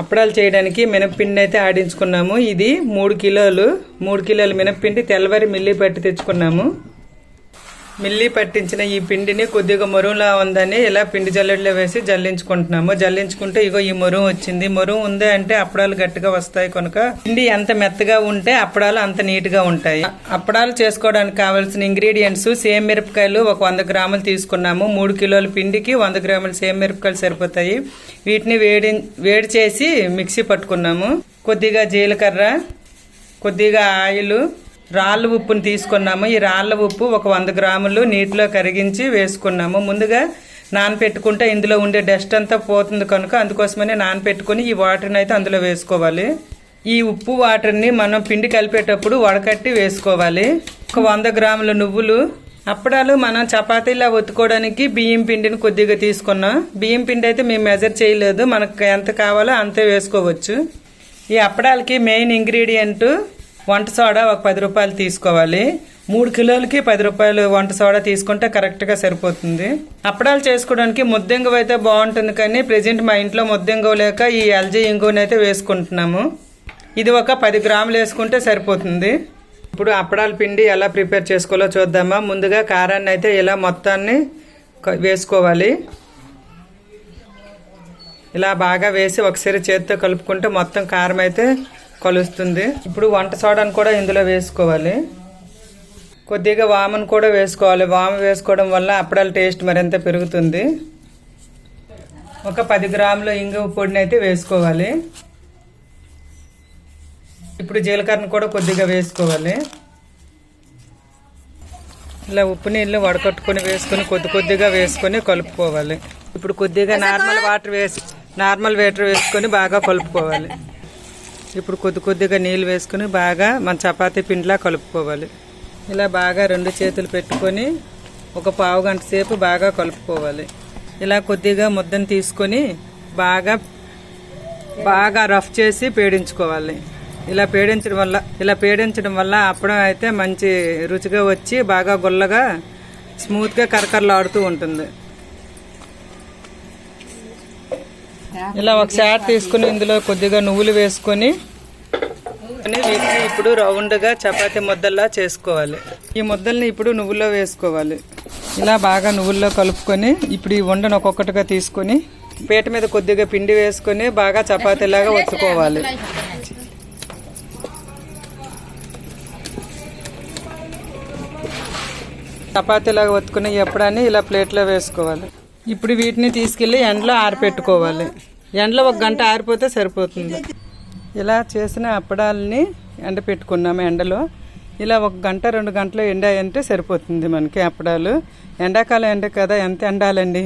అప్పడాలు చేయడానికి మినప్పిండి అయితే ఆడించుకున్నాము. ఇది మూడు కిలోలు మూడు కిలోలు మినప్పిండి తెల్లవారి మిల్లి పట్టి తెచ్చుకున్నాము. మిల్లి పట్టించిన ఈ పిండిని కొద్దిగా మరువులా ఉందని ఇలా పిండి జల్లెడలో వేసి జల్లించుకుంటున్నాము. జల్లించుకుంటే ఇగో ఈ మరువు వచ్చింది. మరువు ఉంది అంటే అప్పడాలు గట్టిగా వస్తాయి కనుక పిండి ఎంత మెత్తగా ఉంటే అప్పడాలు అంత నీట్గా ఉంటాయి. అప్పడాలు చేసుకోవడానికి కావాల్సిన ఇంగ్రీడియంట్స్ సేమ్ మిరపకాయలు ఒక వంద గ్రాములు తీసుకున్నాము. మూడు కిలోల పిండికి వంద గ్రాములు సేమ్ మిరపకాయలు సరిపోతాయి. వీటిని వేడి వేడి చేసి మిక్సీ పట్టుకున్నాము. కొద్దిగా జీలకర్ర కొద్దిగా ఆయిల్ రాళ్ళ ఉప్పుని తీసుకున్నాము. ఈ రాళ్ళ ఉప్పు ఒక వంద గ్రాములు నీటిలో కరిగించి వేసుకున్నాము. ముందుగా నానపెట్టుకుంటే ఇందులో ఉండే డస్ట్ అంతా పోతుంది కనుక అందుకోసమనే నానపెట్టుకుని ఈ వాటర్ని అయితే అందులో వేసుకోవాలి. ఈ ఉప్పు వాటర్ని మనం పిండి కలిపేటప్పుడు వడకట్టి వేసుకోవాలి. ఒక వంద గ్రాముల నువ్వులు. అప్పడాలు మనం చపాతీలా ఒత్తుకోవడానికి బియ్యం పిండిని కొద్దిగా తీసుకున్నాం. బియ్యం పిండి అయితే మేము మెజర్ చేయలేదు. మనకు ఎంత కావాలో అంతే వేసుకోవచ్చు. ఈ అప్పడాలకి మెయిన్ ఇంగ్రీడియంట్ వంట సోడా ఒక పది రూపాయలు తీసుకోవాలి. మూడు కిలోలకి పది రూపాయలు వంట సోడా తీసుకుంటే కరెక్ట్గా సరిపోతుంది. అప్పడాలు చేసుకోవడానికి ముద్దెంగువ అయితే బాగుంటుంది కానీ ప్రజెంట్ మా ఇంట్లో ముద్దెంగువ లేక ఈ ఎల్జీ ఇంగువని అయితే వేసుకుంటున్నాము. ఇది ఒక పది గ్రాములు వేసుకుంటే సరిపోతుంది. ఇప్పుడు అప్పడాల పిండి ఎలా ప్రిపేర్ చేసుకోవాలో చూద్దామా. ముందుగా కారాన్ని అయితే ఇలా మొత్తాన్ని వేసుకోవాలి. ఇలా బాగా వేసి ఒకసారి చేతితో కలుపుకుంటే మొత్తం కారం అయితే కలుస్తుంది. ఇప్పుడు వంట సోడాను కూడా ఇందులో వేసుకోవాలి. కొద్దిగా వామను కూడా వేసుకోవాలి. వామ వేసుకోవడం వల్ల అప్పడాల టేస్ట్ మరింత పెరుగుతుంది. ఒక పది గ్రాముల ఇంగువ పొడిని అయితే వేసుకోవాలి. ఇప్పుడు జీలకర్రను కూడా కొద్దిగా వేసుకోవాలి. ఇలా ఉప్పు నీళ్ళు వడకట్టుకొని వేసుకొని కొద్ది కొద్దిగా వేసుకొని కలుపుకోవాలి. ఇప్పుడు కొద్దిగా నార్మల్ వాటర్ వేసి నార్మల్ వాటర్ వేసుకొని బాగా కలుపుకోవాలి. ఇప్పుడు కొద్ది కొద్దిగా నీళ్ళు వేసుకొని బాగా మన చపాతీ పిండిలా కలుపుకోవాలి. ఇలా బాగా రెండు చేతులు పెట్టుకొని ఒక పావు గంట సేపు బాగా కలుపుకోవాలి. ఇలా కొద్దిగా ముద్దను తీసుకొని బాగా బాగా రఫ్ చేసి పేడించుకోవాలి. ఇలా పేడించడం వల్ల ఇలా పేడించడం వల్ల అప్పడం అయితే మంచి రుచిగా వచ్చి బాగా గుల్లగా స్మూత్గా కరకరలాడుతూ ఉంటుంది. ఇలా ఒక చాట్ తీసుకుని ఇందులో కొద్దిగా నువ్వులు వేసుకొని వీటిని ఇప్పుడు రౌండ్గా చపాతీ ముద్దల్లా చేసుకోవాలి. ఈ ముద్దల్ని ఇప్పుడు నువ్వుల్లో వేసుకోవాలి. ఇలా బాగా నువ్వుల్లో కలుపుకొని ఇప్పుడు ఈ ఉండను ఒక్కొక్కటిగా తీసుకొని పీట మీద కొద్దిగా పిండి వేసుకొని బాగా చపాతీలాగా ఒత్తుకోవాలి. చపాతీలాగా ఒత్తుకుని ఎప్పుడని ఇలా ప్లేట్లో వేసుకోవాలి. ఇప్పుడు వీటిని తీసుకెళ్ళి ఎండలో ఆరిపెట్టుకోవాలి. ఎండలో ఒక గంట ఆరిపోతే సరిపోతుంది. ఇలా చేసిన అప్పడాలని ఎండ పెట్టుకున్నాము ఎండలో. ఇలా ఒక గంట రెండు గంటలు ఎండాయంటే సరిపోతుంది మనకి అప్పడాలు. ఎండాకాలం ఎండ కదా ఎంత ఎండాలండి?